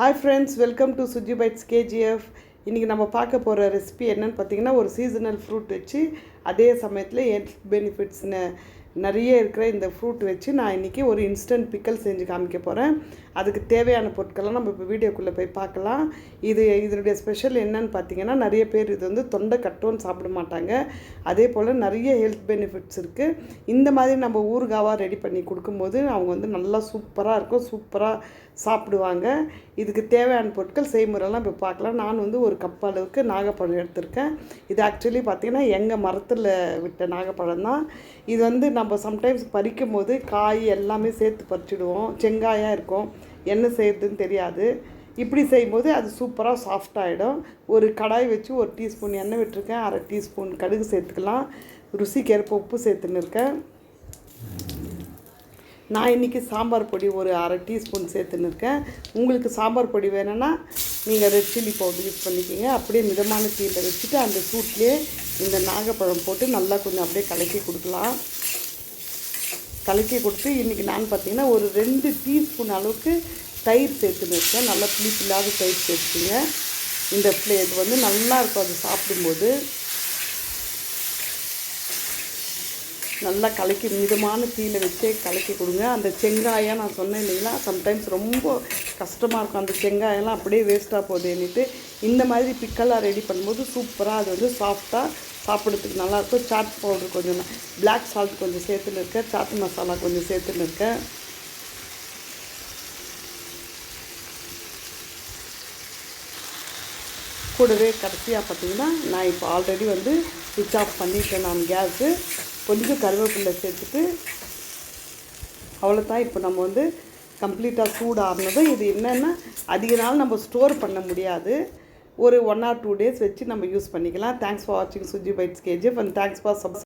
Hi friends welcome to Suji bites KGF இன்றைக்கி நம்ம பார்க்க போகிற ரெசிபி என்னென்னு பார்த்தீங்கன்னா ஒரு சீசனல் ஃப்ரூட் வச்சு அதே சமயத்தில் ஹெல்த் பெனிஃபிட்ஸ்னு நிறைய இருக்கிற இந்த ஃப்ரூட் வச்சு நான் இன்றைக்கி ஒரு இன்ஸ்டன்ட் பிக்கல் செஞ்சு காமிக்க போகிறேன் அதுக்கு தேவையான பொருட்கள்லாம் நம்ம இப்போ வீடியோக்குள்ளே போய் பார்க்கலாம். இது இதனுடைய ஸ்பெஷல் என்னன்னு பார்த்தீங்கன்னா நிறைய பேர் இது வந்து தொண்டை கட்டோன்னு சாப்பிட மாட்டாங்க. அதே போல் நிறைய ஹெல்த் பெனிஃபிட்ஸ் இருக்குது இந்த மாதிரி நம்ம ஊறுகாவாக ரெடி பண்ணி கொடுக்கும்போது அவங்க வந்து நல்லா சூப்பராக இருக்கும். சூப்பராக சாப்பிடுவாங்க. இதுக்கு தேவையான பொருட்கள் செய்முறைலாம் இப்போ பார்க்கலாம். நான் வந்து ஒரு கப் அளவுக்கு நாகப்பழம் எடுத்திருக்கேன். இது ஆக்சுவலி பார்த்திங்கன்னா எங்கள் மரத்தில் விட்ட நாகப்பழம் தான் இது வந்து நம்ம சம்டைம்ஸ் பறிக்கும் போது காய் எல்லாமே சேர்த்து பறிச்சிடுவோம். செங்காயாக இருக்கும். என்ன செய்யறதுன்னு தெரியாது. இப்படி செய்யும்போது அது சூப்பராக சாஃப்டாகிடும் ஒரு கடாய் வச்சு ஒரு டீஸ்பூன் எண்ணெய் விட்டுருக்கேன். அரை டீஸ்பூன் கடுகு சேர்த்துக்கலாம். ருசிக்கேற்ப உப்பு சேர்த்துன்னு இருக்கேன். நான் இன்றைக்கி சாம்பார் பொடி ஒரு அரை டீஸ்பூன் சேர்த்துன்னு இருக்கேன். உங்களுக்கு சாம்பார் பொடி வேணும்னா நீங்கள் ரெட் சில்லி பவுடர் யூஸ் பண்ணிக்கிங்க. அப்படியே மிதமான தீயில் வச்சுட்டு அந்த சூட்லேயே இந்த நாகப்பழம் போட்டு நல்லா கொஞ்சம் அப்படியே கலக்கி கொடுக்கலாம். கலக்கி கொடுத்து இன்றைக்கி நான் பார்த்தீங்கன்னா ஒரு ரெண்டு டீஸ்பூன் அளவுக்கு தயிர் சேர்த்துன்னு இருக்கேன். நல்லா புளிப்பில்லாத தயிர் சேர்த்துங்க இந்த பிளே இது வந்து நல்லா இருக்கும். அது சாப்பிடும்போது நல்லா கலக்கி மிதமான தீயில் வச்சே கலக்கி கொடுங்க. அந்த செங்காயம் நான் சொன்னேன் இல்லைங்களா? சம்டைம்ஸ் ரொம்ப கஷ்டமாக இருக்கும். அந்த செங்காயெல்லாம் அப்படியே வேஸ்ட்டாக போகுதுன்னுட்டு இந்த மாதிரி பிக்கெல்லாம் ரெடி பண்ணும்போது சூப்பராக அது வந்து சாஃப்டாக சாப்பிட்றதுக்கு நல்லாயிருக்கும் சாட் பவுடர் கொஞ்சம் பிளாக் சால்ட் கொஞ்சம் சேர்த்துன்னு இருக்கேன். சாட் மசாலா கொஞ்சம் சேர்த்துன்னு இருக்கேன். கூடவே கடைசியாக பார்த்தீங்கன்னா நான் இப்போ ஆல்ரெடி வந்து சுவிட்ச் ஆஃப் பண்ணிட்டேன் நான் கேஸு கொஞ்சம் கருவேப்பிலை சேர்த்துட்டு அவ்வளோதான் இப்போ நம்ம வந்து கம்ப்ளீட்டாக சூடாகினதும் இது என்னென்னா அதிக நாள் நம்ம ஸ்டோர் பண்ண முடியாது. ஒரு ஒன் ஆர் டூ டேஸ் வச்சு நம்ம யூஸ் பண்ணிக்கலாம். தேங்க்ஸ் ஃபார் வாட்சிங் Suji bites KGF and thanks for subs